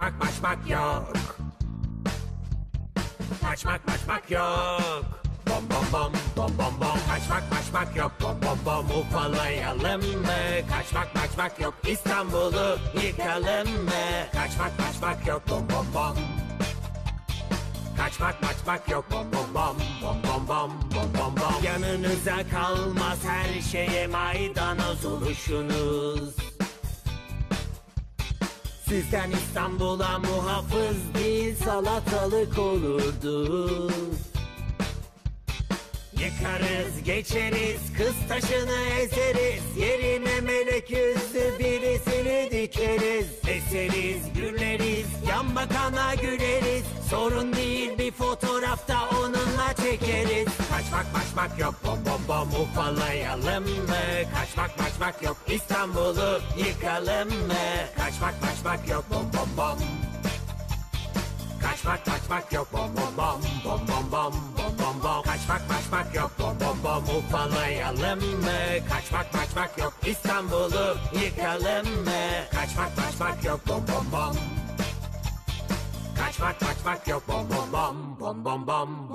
Kaçmak maçmak yok. Kaçmak maçmak yok. Bom bom bom bom bom bom Kaçmak maçmak yok Bom bom bom ufalayalım mı Kaçmak maçmak yok İstanbul'u yıkalım mı Kaçmak maçmak yok Bom bom bom Kaçmak maçmak yok Bom bom bom Bom bom bom Bom bom bom Yanınıza kalmaz her şeye maydanoz oluşunuz Sizden İstanbul'a muhafız değil salatalık olurdu. Yıkarız geçeriz kız taşını ezeriz. Yerine melek yüzlü birisini dikeriz. Eseriz güleriz yan bakana güleriz. Sorun değil bir fotoğrafta onunla çekeriz Kaçmak maçmak yok. Bom bom bom ufalayalım mı? Kaçmak maçmak yok. İstanbul'u yıkalım mı? Kaçmak maçmak yok. Bom bom bom. Kaçmak kaçmak yok. Bom bom bom. Bom bom bom bom bom bom. Kaçmak kaçmak yok. Bom bom bom ufalayalım mı? Kaçmak kaçmak yok. İstanbul'u yıkalım mı? Kaçmak kaçmak yok. Bom bom bom. Kaçmak kaçmak yok. Bom bom bom. Bom bom bom